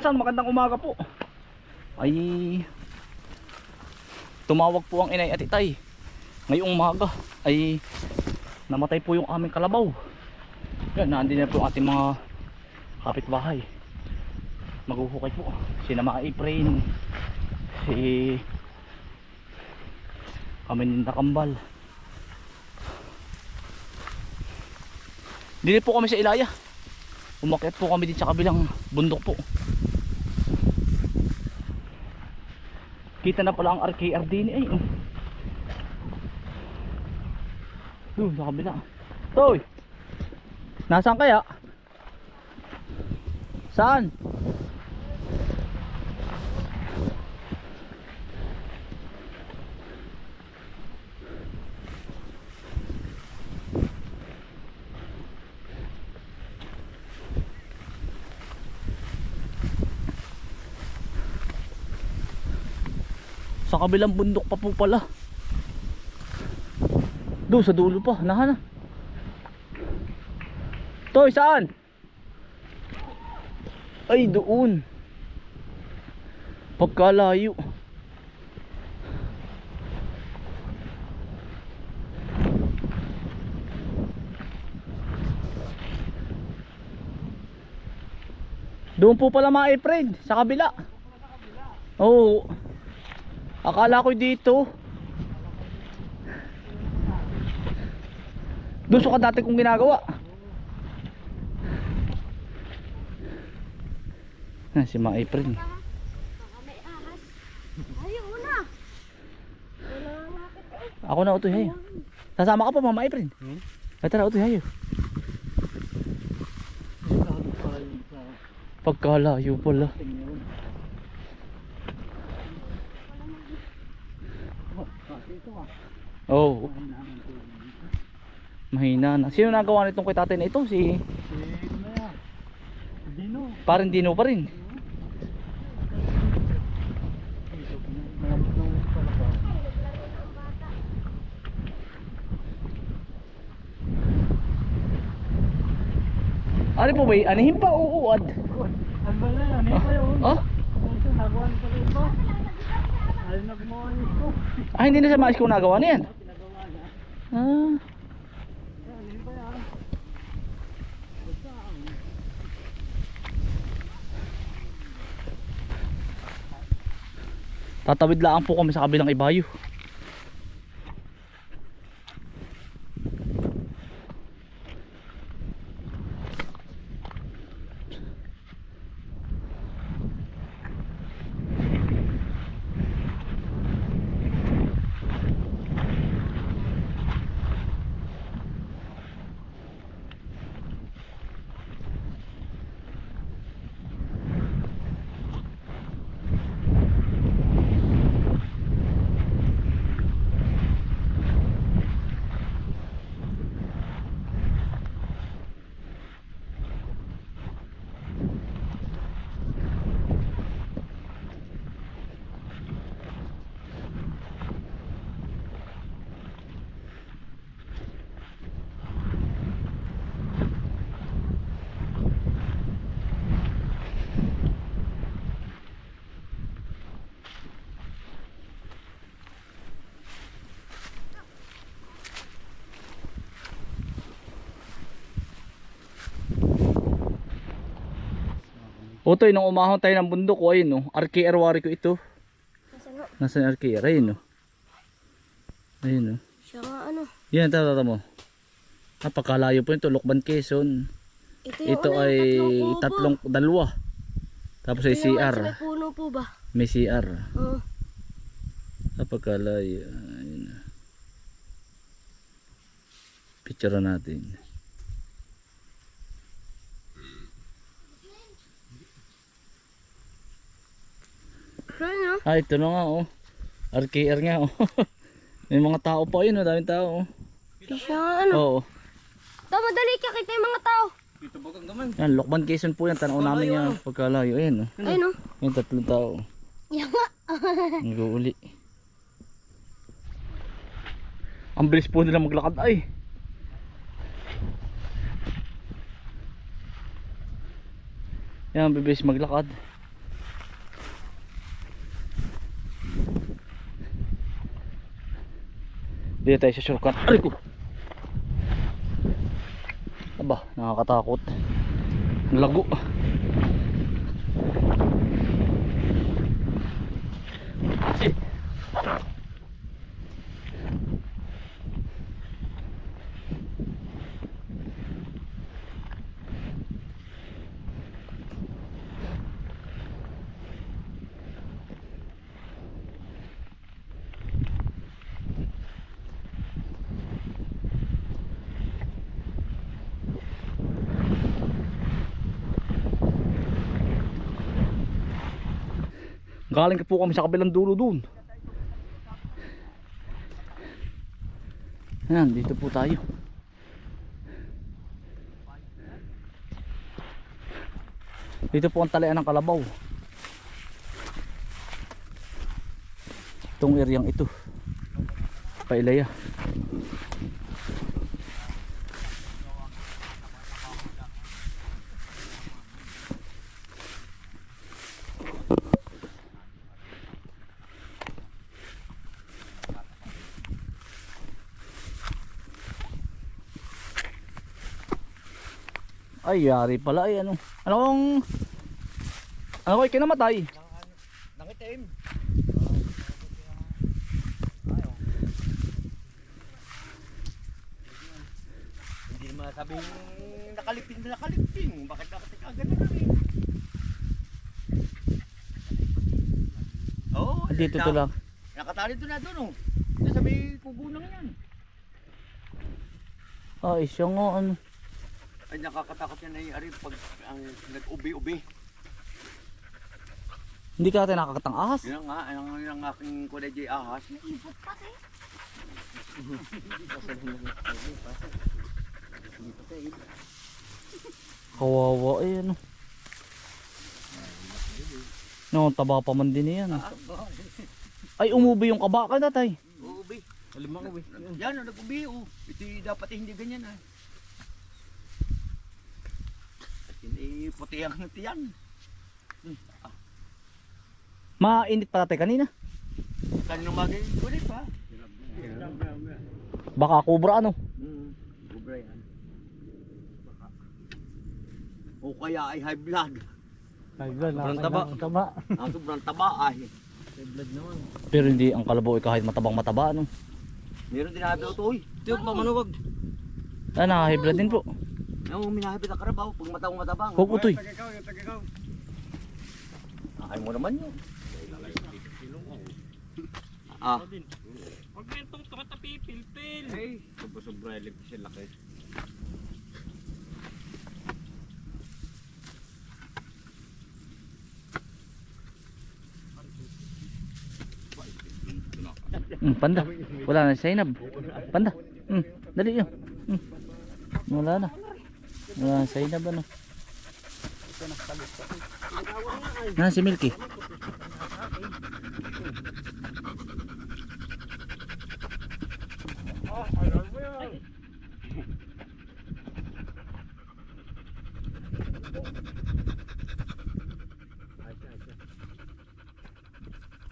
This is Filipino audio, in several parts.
Isang magandang umaga po. Ay tumawag po ang inay at itay. Ngayong umaga ay namatay po yung aming kalabaw. Yan, nandun na po ang ating mga kapitbahay. Maghuhukay po. Sina mga Efrain. Si kami ng nakambal. Dili po kami sa Ilaya. Umakyat po kami din sa kabilang bundok po. Kita na pala ang RKR din. Oh. Doon sa kabila. Toy. Nasaan kaya? Saan? Sa kabilang bundok pa po pala. Doon sa dulo pa, nahan na. Toy, saan? Ay, doon. Pagkalayo. Doon po pala mga Efred, sa kabila. Oo. Akala ko dito. Doon sa dati kong ginagawa. Ah, si Mga April. Ako na utoy hayo. Sasama ka pa Mama April. Hmm? Ay tara utoy hayo. Pagkalayo pala. Oh. Mahina na. Sino nagawa nitong kay tatay na ito? Si Dino. parang Dino pa rin. Ano po ba? Anihin pa uuad. Ano ba na? Ano pa yun? Oh? Ano? Nagawan pa rin ito? Ayaw na gumawa nito. Ah, hindi na sa mais ko nagawa na yan. Ah. Tatawid lang po kami sa kabilang ibayo. Otoy, nung umahon tayo ng bundok, oh, ayun, no? RKR wari ko ito. Nasa nga. Nasa RKR, ayun, no? Ayun, no? Siya nga ano. Yan, tata mo. Napakalayo po ito, Lokban, Quezon. Ito yung Ito ano, ay tatlong tatlong, dalawa. Tapos ay Ito yung CR. Sa may puno po ba? May CR. Oo. Napakalayo. Ayun. na. Picture natin. Kaya no? Ah, ito na nga, oh. RKR nga, oh. May mga tao pa yun, oh. Daming tao, oh. Siya ano. Oo. Tama dali ka kita yung mga tao. Dito bagang naman. Yan, Lokban, Quezon po yan. Tanaw namin yan. Pagkalayo, ayan, oh. Ay no. Yung tatlong tao. Yan nga. Nag-uuli. Ang bilis po nila maglakad ay. Yan, bibilis maglakad. Dito tayo sa shortcut. Aray ko! Aba, nakakatakot. Lago. Eh. Galing po kami sa kabilang dulo dun. Ayan, dito po tayo. Dito po ang talian ng kalabaw. Itong areang ito. Pailaya. Ay, yari pala ay ano. Anong Ano ko kinamatay? Nangitim. Hindi masabing nakalipin na nakalipin. Bakit bakit ka ganun? Oo. Ah, Dito to lang. Nakatali doon na doon oh. Ito sabi kugunang yan. Ay, siya nga ano. Ay nakakatakot yan ay ari pag ang nag-ubi-ubi. Hindi ka natin nakakatang ahas. Yun nga, ang, ang aking kulay di ahas. Ibot pa kayo. Kawawa ay ano. No, taba pa man din yan. Ay, umubi yung kabaka na tay. Ubi. Alimang ubi. Yan, nag-ubi oh. Ito dapat eh, hindi ganyan ah. At yun eh, puti ang tiyan. Mainit pala tay kanina. Kaninong bagay, ulit pa. Baka kubra ano. Hmm, kubra yan. O kaya ay high blood. Sobrang taba. taba. Ang sobrang taba ay. Pero hindi ang kalabaw ay kahit matabang mataba ano. Meron din habi ito, uy. Ito yung pamanuwag. Ah, nakahibla din po. Yung minahapit ang karabaw, pag matawang matabang. Huwag utoy. Akay mo naman yun. Ah. Huwag na itong tukot na pipilpil. Ay, sobra-sobra yung siya laki. Hmm, panda. Wala na si Zainab. Panda. Hmm, dali yun. Hmm. Wala na. Wala na si Zainab ano. Na si Milky.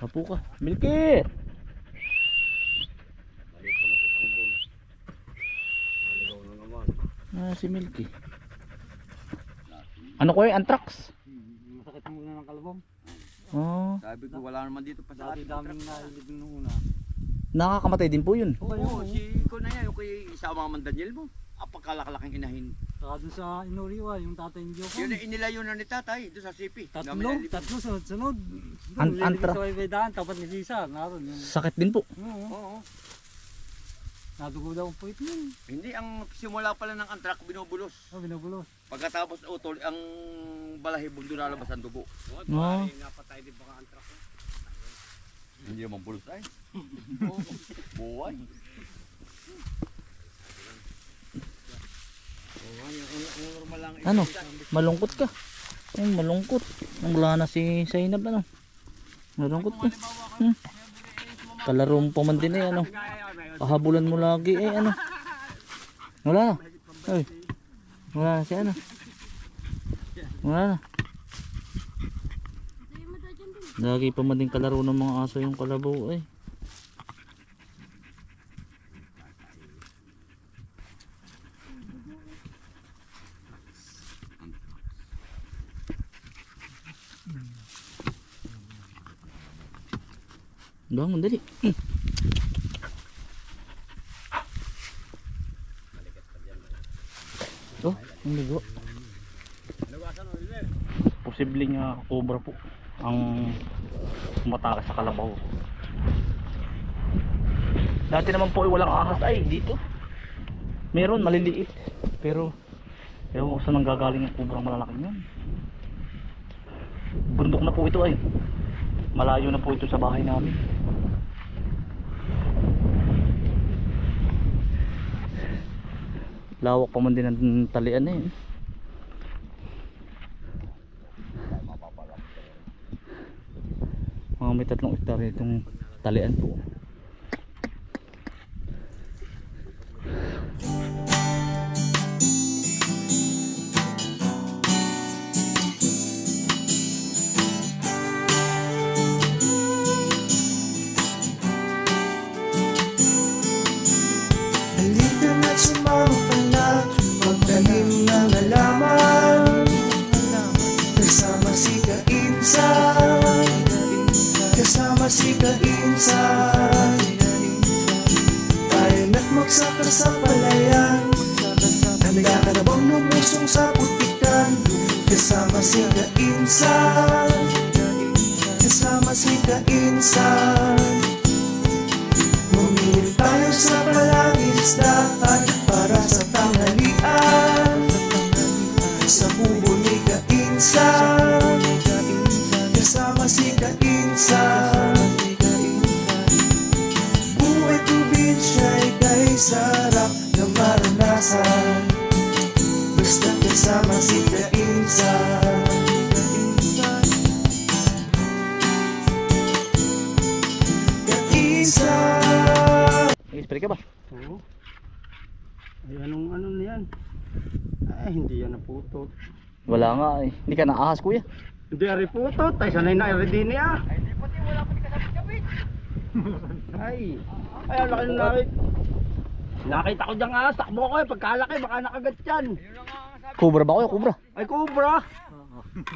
Apo ka. Milky! Ah, si Milky. Ano ko yung anthrax? Masakit mo na ng kalabong. Oh, Sabi ko wala naman dito pa sa Dati atin. daming nahilid nung una. nakakamatay din po yun. Oo, si ko na yan, yung kay isama man Daniel mo. Apakalakalaking inahin. Saka dun sa Inuriwa, yung tatay ni Joko. Yun na inilayo na ni tatay, doon sa sipi. Tatlo, tatlo sunod-sunod. An- Doon, antra. Sa may daan, tapat ni Sisa. Naroon yung... Sakit din po. Oo. Oo. Nadugo daw ang puwit mo. Hindi, ang simula pala ng antrak, binubulos. Oh, binubulos. Pagkatapos utol, ang balahibog doon lalabas ang dugo. No. Napatay din baka antrak. Hindi naman bulos ay. Buhay. normal lang. Ano? Malungkot ka. Ay, malungkot. Nang wala na si Zainab ano. Malungkot ka. Hmm. Kalaro mo pa man din eh ano. Pahabulan mo lagi eh ano. Wala na. Ay. Wala na si ano. Wala na. Lagi pa man din kalaro ng mga aso yung kalabaw ay. Eh. Bangun dali. Ang ligo. Posibleng uh, cobra po ang umatake sa kalabaw. Dati naman po ay walang ahas ay dito. Meron maliliit pero ewan ko saan nanggagaling yung kubrang malalaking yan. Bundok na po ito ay. Malayo na po ito sa bahay namin. Lawak pa man din ang talian eh. Mga may tatlong hektarya itong talian po. Si Kainsan Kasama si Kainsan Bumili tayo sa palangisdaan para sa tanghalian. Sa kubo ni Kainsan Kasama si Kainsan Buhay probinsya'y kay sarap na maranasan. Basta kasama si Kainsan Nag-spray ka ba? Oo. Ay, anong ano na yan? Ay, hindi yan naputot. Wala nga eh. Hindi ka naahas kuya. Hindi yan naputot. Ay, sanay na ready niya. Ay, di pati wala pa ni kasapit-kapit. Ay, ay, ang laki ng nakit. Nakita ko dyan nga, takbo ko eh. Pagkalaki, baka nakagat yan. Yun ang nga. Cobra ba kuya? Cobra. Ay, kubra.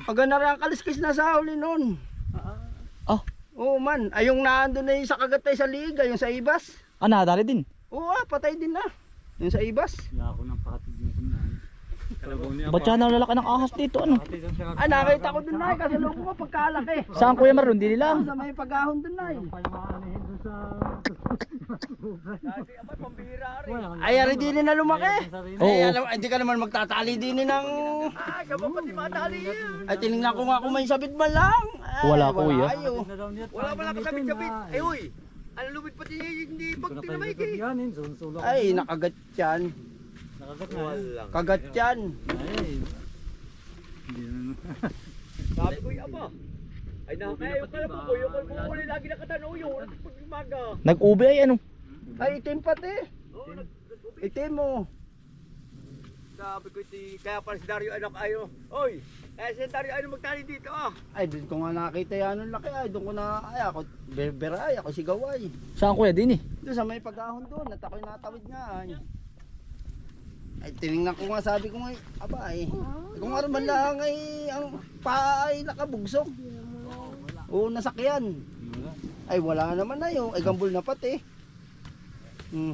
Pag na rin ang kaliskis na sa huli nun. Ah, Oo man, ay yung naandun na yung sa kagatay sa liga, yung sa ibas. ah nadali din. Oo ah, patay din na. Yung sa ibas. Wala ako ng patig ng kunan. Kalabaw niya Ba't siya nalalaki ng ahas dito? Ano? Ay, nakita ko dun na eh, kasalubong ko pagkalaki. Saan kuya Maron? Hindi nila. Sa may pagahon dun na eh. Rin. Ay, ari din na lumaki. Ay, alam, hindi ka naman magtatali din ng... Ay, kaba pati matali yan. Ay, tinignan ko nga kung may sabit man lang. Ay, Wala, kuya. ayo. Wala pa lang kasapit-kapit. Ay, uy. Ano lumit pati hindi pag tinamay kay. Ay, nakagat yan. Nakagat na. Kagat yan. Ay. Hindi na. Sabi ko, aba. Ay, nakakayo ka lang po. Yung kung huli lagi nakatanaw yun. Pag umaga. Nag-ube ay ano? Ay, itim pati. Oo, nag- Itim mo. Sabi ko, iti, kaya pala si Dario anak ayo. Oy, kaya si Dario ano magtali dito ah. Ay, doon ko nga nakita yan ng laki. Ay, doon ko na, ay, ako, berbera ay, ako sigaway. Saan kuya? Din eh. Doon sa may pagahon doon, at ako'y natawid nga ay. Ay, tinignan ko nga, sabi ko nga, aba ay, kung ano man lang ay, ang paa ay nakabugsok. Oo, nasakyan. Ay, wala naman na yun. Ay, gambol na pati. Hmm.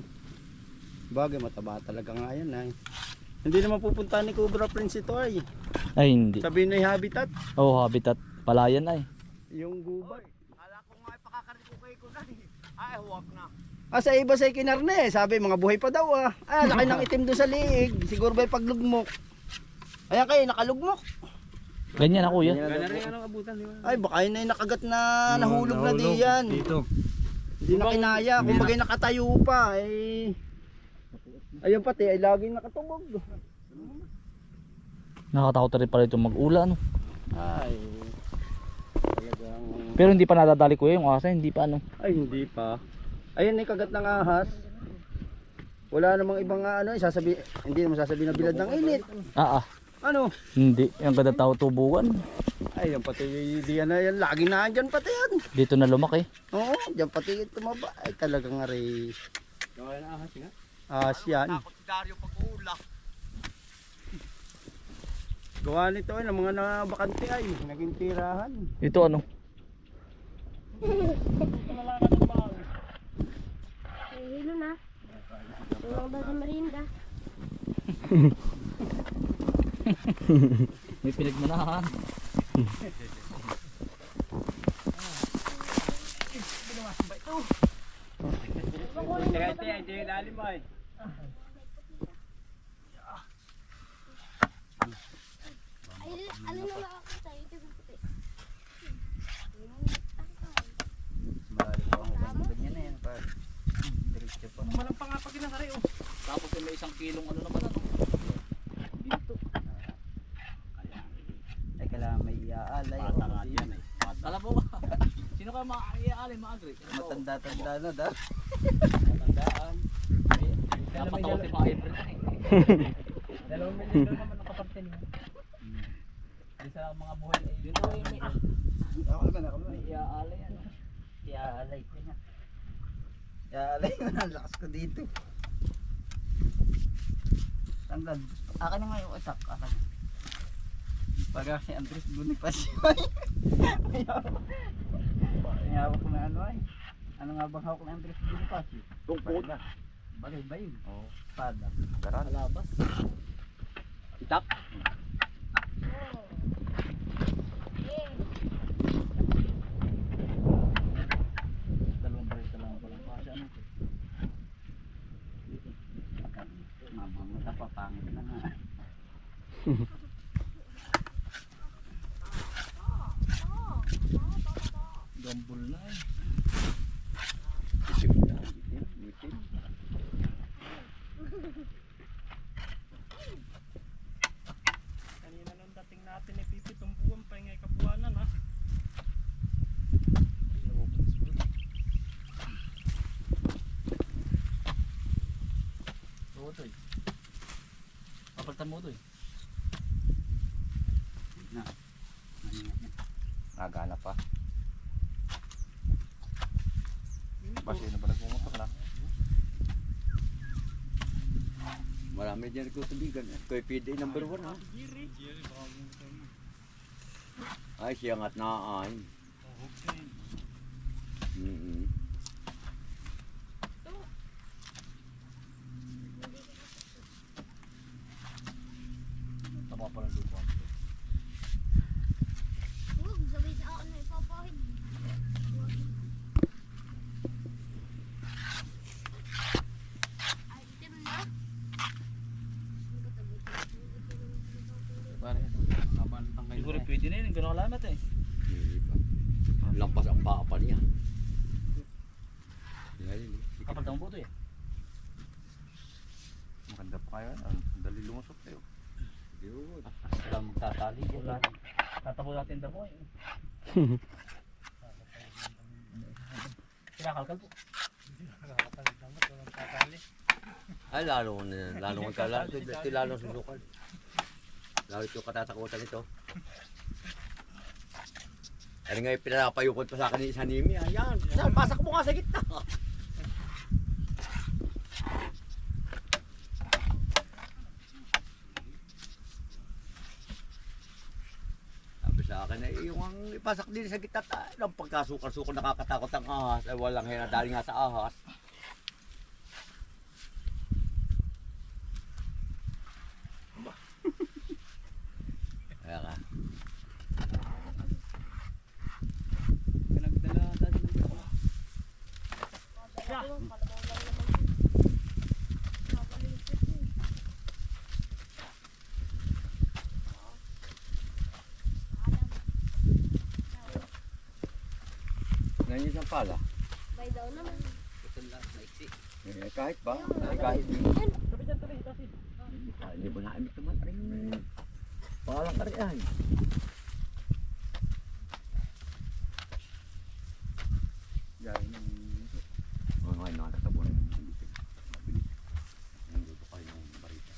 Bagay, mataba talaga nga yan ay. Hindi naman pupunta ni Cobra Prince ito ay. Ay hindi. Sabihin na yung habitat. Oh, habitat. Palayan ay. Yung gubat. Kala ko nga ipakakarin ko kay Kunay. Ay, huwag na. Ah, sa iba sa kinarne, sabi mga buhay pa daw ah. Ah, laki ng itim doon sa liig. Siguro ba paglugmok. Ayan kayo, nakalugmok. Ganyan na kuya. Gana rin anong abutan di ba? Ay, baka yun na yung nakagat na nahulog na di yan. Dito. Hindi na kinaya. Kung bagay nakatayo pa, eh. Ayun pati, ay laging nakatubog. Nakatakot na rin pala ito mag-ula ano. Ay. Talagang... Pero hindi pa nadadali kuya yung asa. Hindi pa ano. Ay, hindi pa. Ayun, may kagat ng ahas. Wala namang ibang ah, ano, sasabi, hindi naman sasabi na bilad ng init. Ah ah. Ano? Hindi. Yung ganda tao tubuan. Ay, yan pati, di yan na yan, lagi na dyan pati yan. Dito na lumaki. Oo, dyan pati tumaba. Ay, talagang ari. Gawin na ahas nga. Ahas yan. Takot si Dario pag uula. Gawa nito ay ng mga nabakante ay, naging tirahan. Ito ano. Ay, hilo na. Tulong daw sa merinda. May pinagmanahan. Kaya ito yan, ito yung lalim mo eh. Alin na nakakita? Ito yung puti. Malalim pa ang ganyan yan. Tapos may isang kilong ano naman ano. Dito. Ay, nga kasi yan eh. Alam mo ba? Sino ka ma-iaalay ma-agree? Matanda-tanda na daw. Tandaan. Dapat ako si na eh. Dalawang milyon doon naman nakapagtin mo. Di sa mga buhay ay dito ay may Ako naman, ako naman. may iaalay ano. Iaalay ko na. Iaalay ko na. Ang lakas ko dito. Tanggal. Akin na nga yung attack. Akin. Pag si Andres Bonifacio. Hawak ko na ano ay. Ano nga bang hawak ni Andres Bonifacio? Tungkot. Bagay ba yun? Oo. Pada. Alabas. Itak. Dalawang baris na lang ako lang. Kasi ano to? Mabang mata pa pangit na nga. Gambol na eh. Kanina nung dating natin ay pipitong buwan pa ngay kabuwanan ha. Oo to eh. Papalitan mo to eh. Na. Nagana pa. Basi na ba nagmumotor na? Marami dyan ko tubigan. Kaya PD number one ha. Ay, siya nga't naan. Mm Tama pa lang doon. Huwag, sabi sa akin na ipapahid. Ay, itim na. Pare, laban tangkay Siguro pwede na yun. Ganun kalamat eh. Lampas ang papa niya. Yan, Kapalitan mo po to eh. Maganda pa kayo. Ang dali lumusot kayo. Yun. Sila magtatali. Wala. Tatabo natin damo eh. Kinakalkal po. Ay, lalo na, lalo mo kala, lalo susukan. Lalo ito katatakutan ito. Ano nga yung pinapayukot pa sa akin ni Sanimi, ayan, pasak mo nga sa gitna. Sabi sa akin, eh, ipasak din sa gitna, ta, ng pagkasukar-sukar nakakatakot ang ahas, ay walang hinadali nga sa ahas. Kaya ka. Pinagdala dati ng Ngayon isang pala. Bay daw naman. Eh, kahit ba? Eh, kahit di. Ah, Hindi mo naimit naman. Ring. Pangalang ka rin ay. Yan yung... Oh, ngayon nakatabo na yung bitig. Mabilis. Nandito kayo ng barita.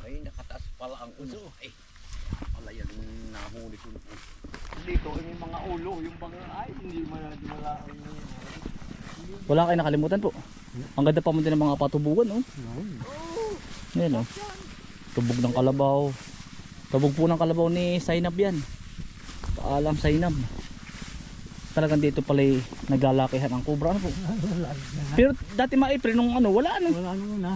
Ay, nakataas pala ang uso. Ay, yan nahuli ko. Dito, yung mga ulo, yung mga ay, hindi na, mo na, Wala kayo nakalimutan po. Ang ganda pa mo din ng mga patubugan oh. Yan oh. Tubog ng kalabaw. Sabog po ng kalabaw ni Sainab yan. Paalam Sainab. Talagang dito pala naglalakihan ang kubra. Ano po? Pero dati maipre nung ano, wala ano. Wala naman ha.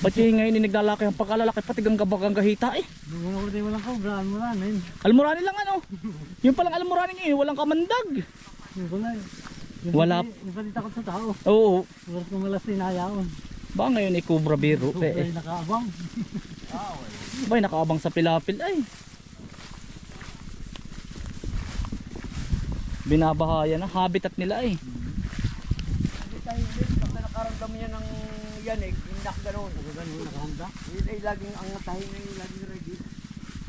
Ba't yung ngayon yung naglalaki ang pagkalalaki pati gang gabagang gahita eh. Na walang cobra. Ano mo na? Yun. Almurani lang ano. Yung palang almurani ngayon, walang kamandag. Yun pala. Yung Wala. pati- Yung pati takot sa tao. Oo. Surat kong malas tinayaon. Ba ngayon ay kubra biro Cobra eh. yung nakaabang. Ba nakaabang sa pilapil ay. Binabahayan na habitat nila eh. Hindi tayo pag nakaramdam niya ng yan eh, inak gano'n. Ganun nakahanda. Yun ay laging ang tahi na laging ready.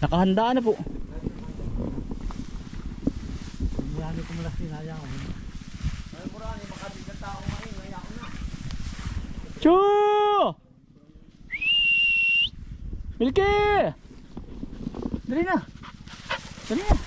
Nakahanda na po. Marami kong malas tinayaon. Ay, murani, makabig ng tao ngayon, ngaya ko na. Chu! Milky! Dali na. Dali na.